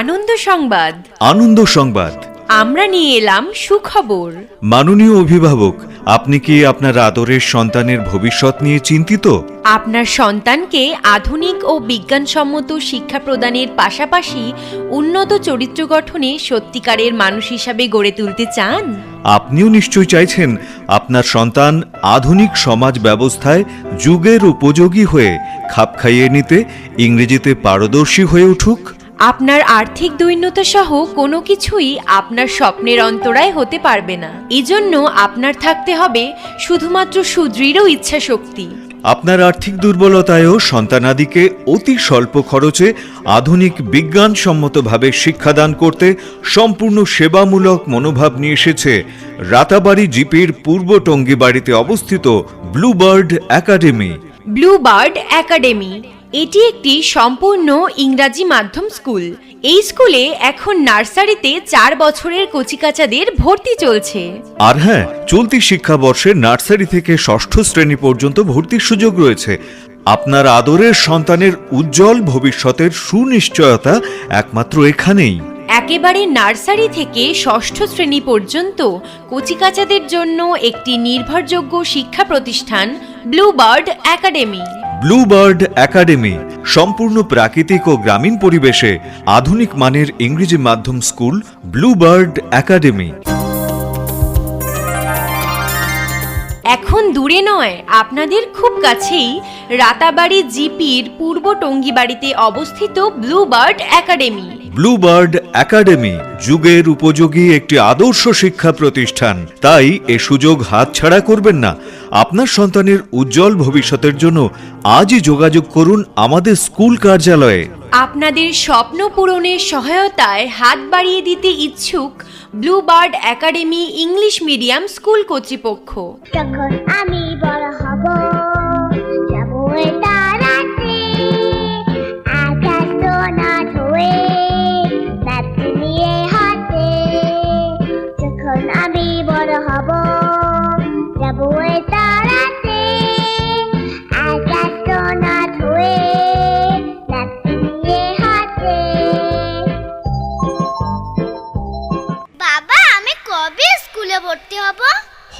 আনন্দ সংবাদ। আনন্দ সংবাদ। আমরা নিয়ে এলাম সুখবর। মাননীয় অভিভাবক আপনি কি আপনার আদরের সন্তানের ভবিষ্যৎ নিয়ে চিন্তিত? আপনার সন্তানকে আধুনিক ও বিজ্ঞানসম্মত শিক্ষা প্রদানের পাশাপাশি উন্নত চরিত্র গঠনে সত্যিকারের মানুষ হিসাবে গড়ে তুলতে চান? আপনিও নিশ্চয় চাইছেন আপনার সন্তান আধুনিক সমাজ ব্যবস্থায় যুগের উপযোগী হয়ে খাপ খাইয়ে নিতে ইংরেজিতে পারদর্শী হয়ে উঠুক? আপনার আর্থিক দৈন্যতা সহ কোনো কিছুই আপনার স্বপ্নের অন্তরায় হতে পারবে না। এজন্য আপনার থাকতে হবে শুধুমাত্র সুদৃঢ় ইচ্ছা শক্তি আপনার আর্থিক দুর্বলতায়ও সন্তানাদিকে অতি স্বল্প খরচে আধুনিক বিজ্ঞানসম্মতভাবে শিক্ষাদান করতে সম্পূর্ণ সেবামূলক মনোভাব নিয়ে এসেছে রাতাবাড়ি জিপির পূর্ব টঙ্গী বাড়িতে অবস্থিত ব্লুবার্ড একাডেমি। Bluebird academy. এটি একটি সম্পূর্ণ ইংরাজি মাধ্যম স্কুল। এই স্কুলে এখন নার্সারিতে চার বছরের কচিকাচাদের ভর্তি চলছে। আর হ্যাঁ চলতি শিক্ষাবর্ষে নার্সারি থেকে ষষ্ঠ শ্রেণি পর্যন্ত ভর্তির সুযোগ রয়েছে। আপনার আদরের সন্তানের উজ্জ্বল ভবিষ্যতের সুনিশ্চয়তা একমাত্র এখানেই। একেবারে নার্সারি থেকে ষষ্ঠ শ্রেণি পর্যন্ত কচিকাচাদের জন্য একটি নির্ভরযোগ্য শিক্ষা প্রতিষ্ঠান Blue Bird Academy Bluebird Academy সম্পূর্ণ প্রাকৃতিক ও গ্রামীণ পরিবেশে আধুনিক মানের ইংরেজি মাধ্যম স্কুল ব্লুবার্ড একাডেমি এখন দূরে নয় আপনাদের খুব কাছেই রাতাবাড়ি জিপির পূর্ব টঙ্গিবাড়িতে অবস্থিত Blue Bird Academy Bluebird Academy যুগের উপযোগী একটি আদর্শ শিক্ষা প্রতিষ্ঠান। তাই এ সুযোগ হাতছাড়া করবেন না। আপনার সন্তানের উজ্জ্বল ভবিষ্যতের জন্য আজই যোগাযোগ করুন আমাদের স্কুল কার্যালয়ে। আপনাদের স্বপ্ন পূরণের সহায়তায় হাত বাড়িয়ে দিতে ইচ্ছুক Blue Bird Academy English medium school কর্তৃপক্ষ। আমি বড় হব।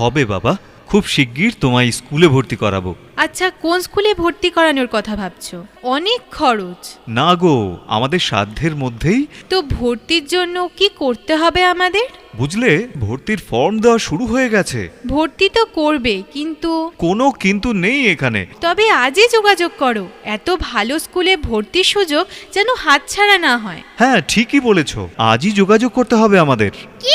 হবে বাবা। খুব শিগগির তোমায় স্কুলে ভর্তি করাবো। আচ্ছা কোন স্কুলে ভর্তি করানোর কথা ভাবছ? অনেক খরচ। না গো আমাদের সাধ্যের মধ্যেই। তো ভর্তির জন্য কি করতে হবে আমাদের? বুঝলে ভর্তির ফর্ম দেওয়া শুরু হয়ে গেছে। ভর্তি তো করবে কিন্তু কোনো কিন্তু নেই এখানে। তবে আজই যোগাযোগ করো। এত ভালো স্কুলে ভর্তির সুযোগ যেন হাতছাড়া না হয়। হ্যাঁ ঠিকই বলেছ। আজই যোগাযোগ করতে হবে আমাদের। কি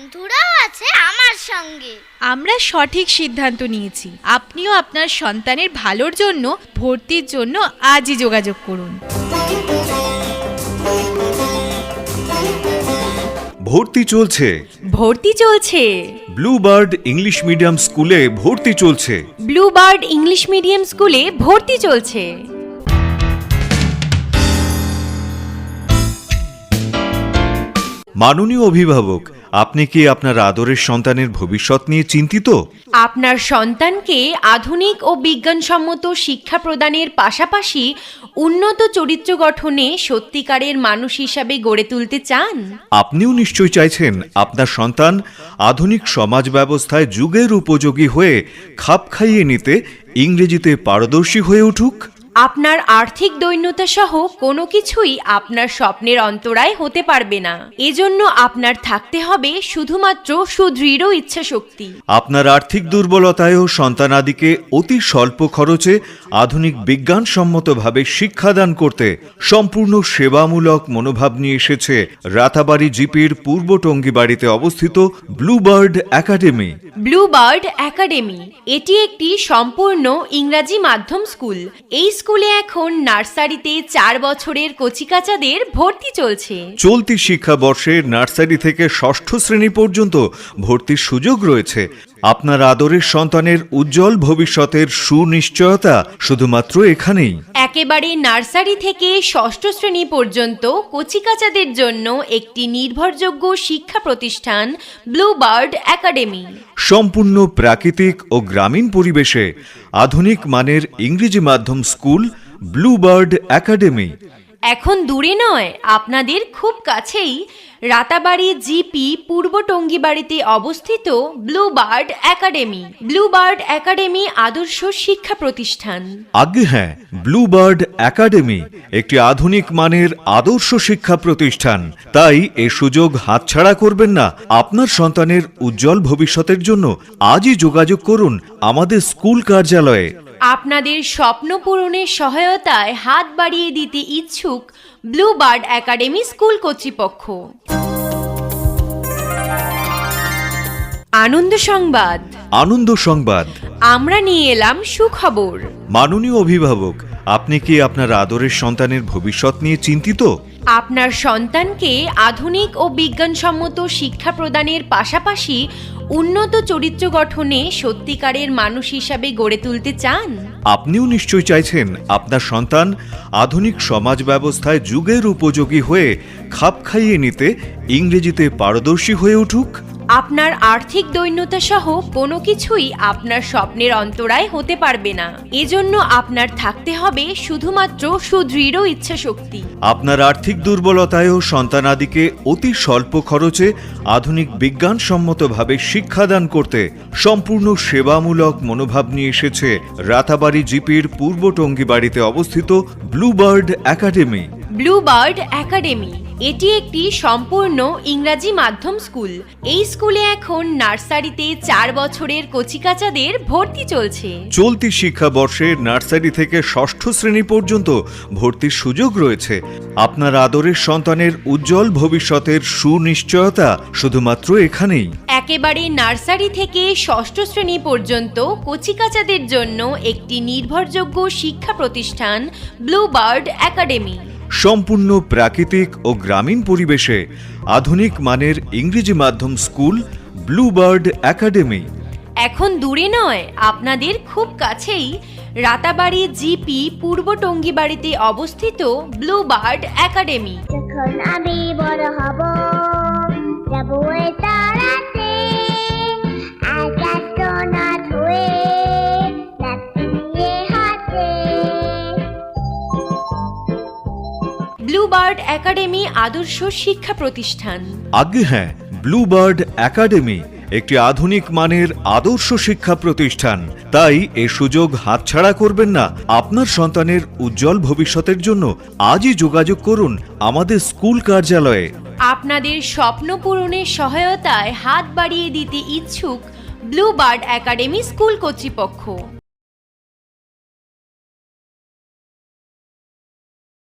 বন্ধুরাও আছে আমার সঙ্গে। আমরা সঠিক সিদ্ধান্ত নিয়েছি। আপনিও আপনার সন্তানের ভালোর জন্য ভর্তির জন্য আজই যোগাযোগ করুন। ভর্তি চলছে। ভর্তি চলছে। ব্লুবার্ড ইংলিশ মিডিয়াম স্কুলে ভর্তি চলছে। ব্লু বার্ড ইংলিশ মিডিয়াম স্কুলে ভর্তি চলছে। মাননীয় অভিভাবক আপনি কি আপনার আদরের সন্তানের ভবিষ্যৎ নিয়ে চিন্তিত? আপনার সন্তানকে আধুনিক ও বিজ্ঞানসম্মত শিক্ষা প্রদানের পাশাপাশি উন্নত চরিত্র গঠনে সত্যিকারের মানুষ হিসাবে গড়ে তুলতে চান। আপনিও নিশ্চয় চাইছেন আপনার সন্তান আধুনিক সমাজ ব্যবস্থায় যুগের উপযোগী হয়ে খাপ খাইয়ে নিতে ইংরেজিতে পারদর্শী হয়ে উঠুক? আপনার আর্থিক দৈন্যতা সহ কোনো কিছুই আপনার স্বপ্নের অন্তরায় হতে পারবে না। এজন্য আপনার থাকতে হবে শুধুমাত্র সুদৃঢ় ইচ্ছা শক্তি আপনার আর্থিক দুর্বলতায়ও সন্তানাদিকে অতি স্বল্প খরচে আধুনিক বিজ্ঞানসম্মতভাবে শিক্ষাদান করতে সম্পূর্ণ সেবামূলক মনোভাব নিয়ে এসেছে রাতাবাড়ি জিপির পূর্ব টঙ্গী বাড়িতে অবস্থিত Bluebird Academy. Blue Bird Academy এটি একটি সম্পূর্ণ ইংরাজি মাধ্যম স্কুল। এই স্কুলে এখন নার্সারিতে চার বছরের কচিকাচাদের ভর্তি চলছে। চলতি শিক্ষাবর্ষে নার্সারি থেকে ষষ্ঠ শ্রেণি পর্যন্ত ভর্তির সুযোগ রয়েছে। আপনার আদরের সন্তানের উজ্জ্বল ভবিষ্যতের সুনিশ্চয়তা শুধুমাত্র এখানেই। একেবারে নার্সারি থেকে ষষ্ঠ শ্রেণি পর্যন্ত কচিকাচাদের জন্য একটি নির্ভরযোগ্য শিক্ষা প্রতিষ্ঠান ব্লু বার্ড একাডেমি। সম্পূর্ণ প্রাকৃতিক ও গ্রামীণ পরিবেশে আধুনিক মানের ইংরেজি মাধ্যম স্কুল ব্লু বার্ড একাডেমি। এখন দূরে নয়, আপনাদের খুব কাছেই রাতাবাড়ি জিপি পূর্ব টঙ্গিবাড়িতে অবস্থিত Blue Bird Academy, Blue Bird Academy আদর্শ শিক্ষা প্রতিষ্ঠান। আগে হ্যাঁ ব্লু বার্ড একাডেমি একটি আধুনিক মানের আদর্শ শিক্ষা প্রতিষ্ঠান। তাই এ সুযোগ হাতছাড়া করবেন না। আপনার সন্তানের উজ্জ্বল ভবিষ্যতের জন্য আজই যোগাযোগ করুন আমাদের স্কুল কার্যালয়ে। আপনাদের স্বপ্ন পূরণের সহায়তায় হাত বাড়িয়ে দিতে ইচ্ছুক ব্লু বার্ড একাডেমি স্কুল কর্তৃপক্ষ। আনন্দ সংবাদ। আনন্দ সংবাদ। আমরা নিয়ে এলাম সুখবর। মাননীয় অভিভাবক আপনি কি আপনার আদরের সন্তানের ভবিষ্যৎ নিয়ে চিন্তিত? আপনার সন্তানকে আধুনিক ও বিজ্ঞানসম্মত শিক্ষা প্রদানের পাশাপাশি উন্নত চরিত্র গঠনে সত্যিকারের মানুষ হিসাবে গড়ে তুলতে চান? আপনিও নিশ্চয় চাইছেন আপনার সন্তান আধুনিক সমাজ ব্যবস্থায় যুগের উপযোগী হয়ে খাপ খাইয়ে নিতে ইংরেজিতে পারদর্শী হয়ে উঠুক? আপনার আর্থিক দৈন্যতা সহ কোনো কিছুই আপনার স্বপ্নের অন্তরায় হতে পারবে না। এজন্য আপনার থাকতে হবে শুধুমাত্র সুদৃঢ় ইচ্ছাশক্তি। আপনার আর্থিক দুর্বলতায়ও সন্তানাদিকে অতি স্বল্প খরচে আধুনিক বিজ্ঞানসম্মতভাবে শিক্ষাদান করতে সম্পূর্ণ সেবামূলক মনোভাব নিয়ে এসেছে রাতাবাড়ি জিপির পূর্ব টঙ্গিবাড়িতে অবস্থিত ব্লুবার্ড একাডেমি। Bluebird academy. এটি একটি সম্পূর্ণ ইংরাজি মাধ্যম স্কুল। এই স্কুলে এখন নার্সারিতে চার বছরের কচিকাচাদের ভর্তি চলছে। চলতি শিক্ষাবর্ষে নার্সারি থেকে ষষ্ঠ শ্রেণি পর্যন্ত ভর্তির সুযোগ রয়েছে। আপনার আদরের সন্তানের উজ্জ্বল ভবিষ্যতের সুনিশ্চয়তা শুধুমাত্র এখানেই। একেবারে নার্সারি থেকে ষষ্ঠ শ্রেণি পর্যন্ত কচিকাচাদের জন্য একটি নির্ভরযোগ্য শিক্ষা প্রতিষ্ঠান ব্লু বার্ড একাডেমি। সম্পূর্ণ প্রাকৃতিক ও গ্রামীণ পরিবেশে আধুনিক মানের ইংরেজি মাধ্যম স্কুল ব্লুবার্ড একাডেমি। এখন দূরে নয় আপনাদের খুব কাছেই রাতাবাড়ি জিপি পূর্ব টঙ্গিবাড়িতে অবস্থিত ব্লু বার্ড একাডেমি। যখন আমি বড় হব যাব ব্লু বার্ড একাডেমি আদর্শ শিক্ষা প্রতিষ্ঠান। আগে হ্যাঁ ব্লুবার্ড একাডেমি একটি আধুনিক মানের আদর্শ শিক্ষা প্রতিষ্ঠান। তাই এ সুযোগ হাতছাড়া করবেন না আপনার সন্তানের উজ্জ্বল ভবিষ্যতের জন্য। আজই যোগাযোগ করুন আমাদের স্কুল কার্যালয়ে। আপনাদের স্বপ্ন পূরণের সহায়তায় হাত বাড়িয়ে দিতে ইচ্ছুক ব্লু বার্ড একাডেমি স্কুল কর্তৃপক্ষ।